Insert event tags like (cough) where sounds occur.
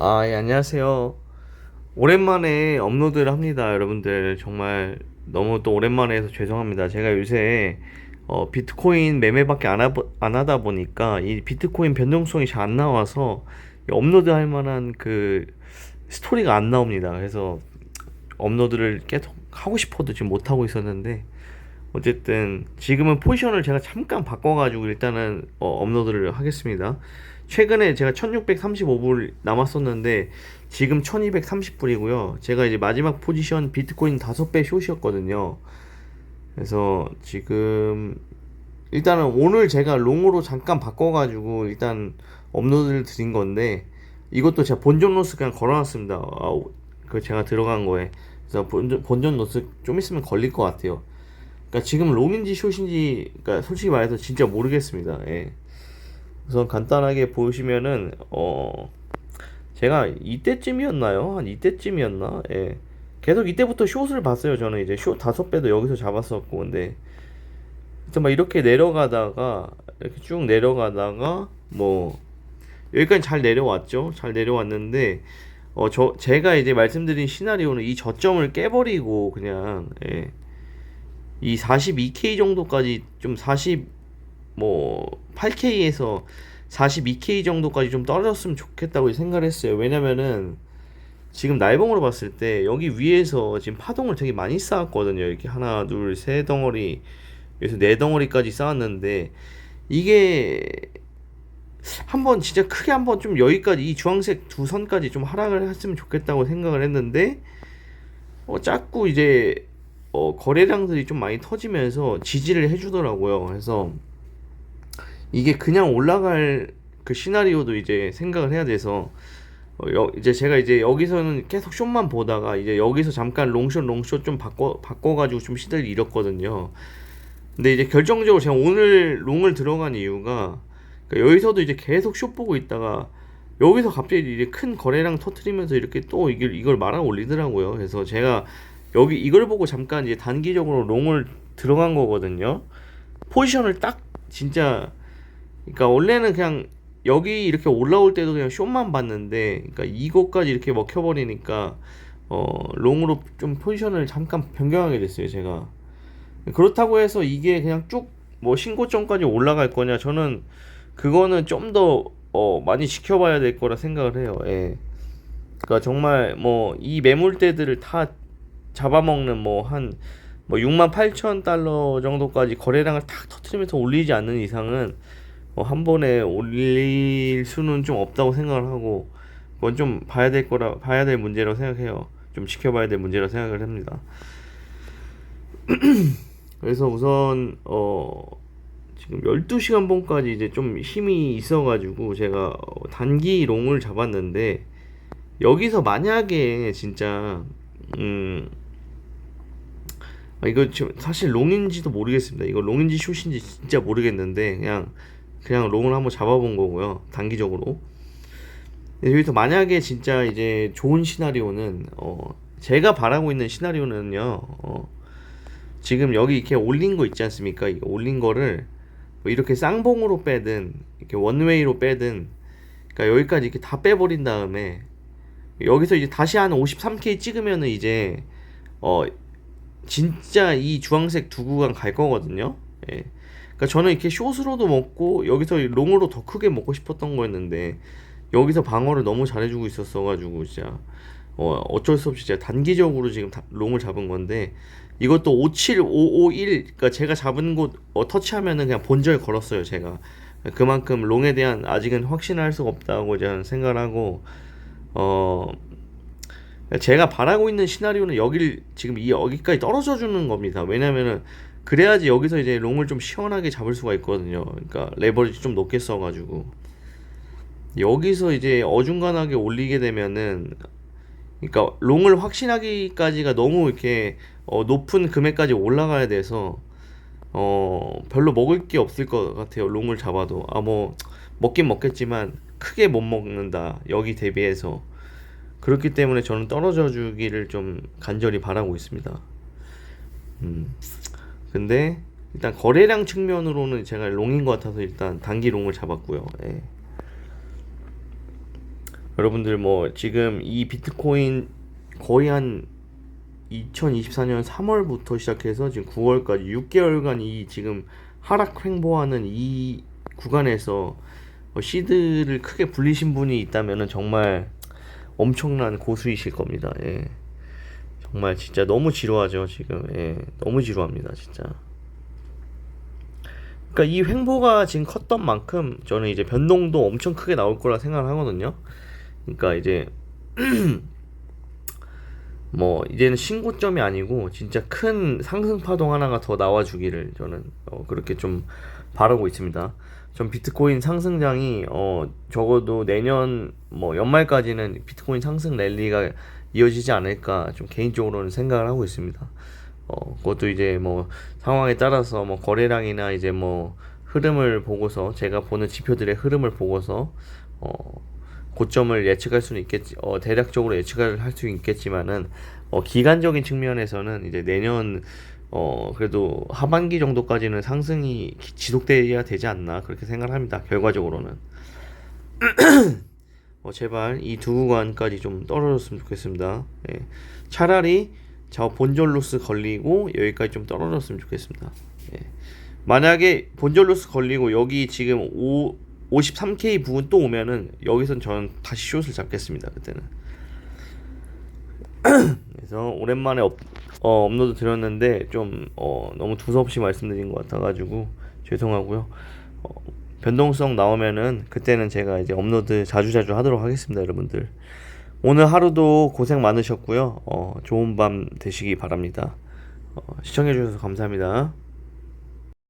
아, 예, 안녕하세요. 오랜만에 업로드를 합니다, 여러분들. 정말 너무 또 오랜만에 해서 죄송합니다. 제가 요새 어, 비트코인 매매밖에 안, 하, 안 하다 보니까 이 비트코인 변동성이 잘 안 나와서 이 업로드 할 만한 그 스토리가 안 나옵니다. 그래서 업로드를 계속 하고 싶어도 지금 못 하고 있었는데 어쨌든 지금은 포지션을 제가 잠깐 바꿔가지고 일단은 어, 업로드를 하겠습니다. 최근에 제가 1635불 남았었는데 지금 1230불이고요. 제가 이제 마지막 포지션 비트코인 5배 숏이었거든요. 그래서 지금 일단은 오늘 제가 롱으로 잠깐 바꿔가지고 일단 업로드를 드린 건데 이것도 제가 본전 로스 그냥 걸어놨습니다. 아, 그 제가 들어간 거에 그래서 본전, 본전 로스 좀 있으면 걸릴 것 같아요. 그러니까 지금 롱인지 숏인지 그러니까 솔직히 말해서 진짜 모르겠습니다. 예. 우선 간단하게 보시면은 어 제가 이때쯤이었나요? 한 이때쯤이었나? 예. 계속 이때부터 숏을 봤어요. 저는 이제 숏 다섯 배도 여기서 잡았었고 근데 그래서 막 이렇게 내려가다가 이렇게 쭉 내려가다가 뭐 여기까지 잘 내려왔죠. 잘 내려왔는데 어 저 제가 이제 말씀드린 시나리오는 이 저점을 깨버리고 그냥 예. 이 42K 정도까지 좀 40, 뭐 8K에서 42K 정도까지 좀 떨어졌으면 좋겠다고 생각을 했어요. 왜냐면은 지금 날봉으로 봤을 때 여기 위에서 지금 파동을 되게 많이 쌓았거든요. 이렇게 하나, 둘, 세 덩어리, 여기서 네 덩어리까지 쌓았는데 이게 한번 진짜 크게 한번 좀 여기까지 이 주황색 두 선까지 좀 하락을 했으면 좋겠다고 생각을 했는데 어 자꾸 이제 어 거래량들이 좀 많이 터지면서 지지를 해주더라고요. 그래서 이게 그냥 올라갈 그 시나리오도 이제 생각을 해야 돼서 어, 여, 이제 제가 이제 여기서는 계속 숏만 보다가 이제 여기서 잠깐 롱숏 롱숏 좀 바꿔 바꿔가지고 좀 시대를 잃었거든요. 근데 이제 결정적으로 제가 오늘 롱을 들어간 이유가 그러니까 여기서도 이제 계속 숏 보고 있다가 여기서 갑자기 이제 큰 거래량 터트리면서 이렇게 또 이걸 이걸 말아 올리더라고요. 그래서 제가 여기 이걸 보고 잠깐 이제 단기적으로 롱을 들어간 거거든요. 포지션을 딱 진짜 그러니까 원래는 그냥 여기 이렇게 올라올 때도 그냥 숏만 봤는데 그러니까 이거까지 이렇게 먹혀 버리니까 어 롱으로 좀 포지션을 잠깐 변경하게 됐어요 제가. 그렇다고 해서 이게 그냥 쭉 뭐 신고점까지 올라갈 거냐 저는 그거는 좀더 어 많이 지켜봐야 될 거라 생각을 해요. 예. 그러니까 정말 뭐 이 매물대들을 다 잡아먹는 뭐한뭐 6만 8천 달러 정도까지 거래량을 탁 터트리면서 올리지 않는 이상은 어, 한 번에 올릴 수는 좀 없다고 생각을 하고 그건 좀 봐야 될 거라 봐야 될 문제라고 생각해요. 좀 지켜봐야 될 문제라고 생각을 합니다. (clears throat) 그래서 우선 어 지금 12시간 봉까지 이제 좀 힘이 있어 가지고 제가 어, 단기 롱을 잡았는데 여기서 만약에 진짜 음 아, 이거 지금 사실 롱인지도 모르겠습니다. 이거 롱인지 숏인지 진짜 모르겠는데 그냥 그냥 롱을 한번 잡아본 거고요. 단기적으로. 여기서 만약에 진짜 이제 좋은 시나리오는 어 제가 바라고 있는 시나리오는요. 어 지금 여기 이렇게 올린 거 있지 않습니까? 올린 거를 뭐 이렇게 쌍봉으로 빼든 이렇게 원웨이로 빼든 그러니까 여기까지 이렇게 다 빼버린 다음에 여기서 이제 다시 한 53K 찍으면은 이제 어 진짜 이 주황색 두 구간 갈 거거든요. 예. 그러니까 저는 이렇게 숏으로도 먹고 여기서 롱으로 더 크게 먹고 싶었던 거였는데 여기서 방어를 너무 잘해주고 있었어가지고 진짜 어 어쩔 수 없이 진짜 단기적으로 지금 다, 롱을 잡은 건데 이것도 57, 551 그러니까 제가 잡은 곳 어, 터치하면은 그냥 본절 걸었어요 제가 그만큼 롱에 대한 아직은 확신할 수가 없다고 저는 생각을 하고 어 제가 바라고 있는 시나리오는 여기를 지금 이 여기까지 떨어져 주는 겁니다 왜냐면은 그래야지 여기서 이제 롱을 좀 시원하게 잡을 수가 있거든요. 그러니까 레버리지 좀 높게 써가지고 여기서 이제 어중간하게 올리게 되면은 그러니까 롱을 확신하기까지가 너무 이렇게 어, 높은 금액까지 올라가야 돼서 어 별로 먹을 게 없을 것 같아요. 롱을 잡아도 아 뭐 먹긴 먹겠지만 크게 못 먹는다 여기 대비해서 그렇기 때문에 저는 떨어져 주기를 좀 간절히 바라고 있습니다. 음. 근데 일단 거래량 측면으로는 제가 롱인 것 같아서 일단 단기 롱을 잡았고요. 예. 여러분들 뭐 지금 이 비트코인 거의 한 2024년 3월부터 시작해서 지금 9월까지 6개월간 이 지금 하락 횡보하는 이 구간에서 어, 시드를 크게 불리신 분이 있다면은 정말 엄청난 고수이실 겁니다. 예. 정말 진짜 너무 지루하죠, 지금. 예. 너무 지루합니다, 진짜. 그러니까 이 횡보가 지금 컸던 만큼 저는 이제 변동도 엄청 크게 나올 거라 생각을 하거든요. 그러니까 이제 (clears throat) 뭐 이제는 신고점이 아니고 진짜 큰 상승 파동 하나가 더 나와주기를 저는 어, 그렇게 좀 바라고 있습니다. 전 비트코인 상승장이 어 적어도 내년 뭐 연말까지는 비트코인 상승 랠리가 이어지지 않을까 좀 개인적으로는 생각을 하고 있습니다. 어 그것도 이제 뭐 상황에 따라서 뭐 거래량이나 이제 뭐 흐름을 보고서 제가 보는 지표들의 흐름을 보고서 어 고점을 예측할 수는 있겠지, 어, 대략적으로 예측을 할 수 있겠지만은, 어, 기간적인 측면에서는 이제 내년, 어, 그래도 하반기 정도까지는 상승이 기- 지속돼야 되지 않나, 그렇게 생각을 합니다. 결과적으로는. (clears throat) 어, 제발 이 두 구간까지 좀 떨어졌으면 좋겠습니다. 예. 차라리 저 본전로스 걸리고 여기까지 좀 떨어졌으면 좋겠습니다. 예. 만약에 본전로스 걸리고 여기 지금 5, 53K 부분 또 오면은 여기선 저는 다시 숏을 잡겠습니다. 그때는. (clears throat) 그래서 오랜만에 업, 어, 업로드 드렸는데 좀 어, 너무 두서없이 말씀드린 것 같아가지고 죄송하고요. 어, 변동성 나오면은 그때는 제가 이제 업로드 자주자주 하도록 하겠습니다, 여러분들. 오늘 하루도 고생 많으셨고요. 어, 좋은 밤 되시기 바랍니다. 어, 시청해주셔서 감사합니다.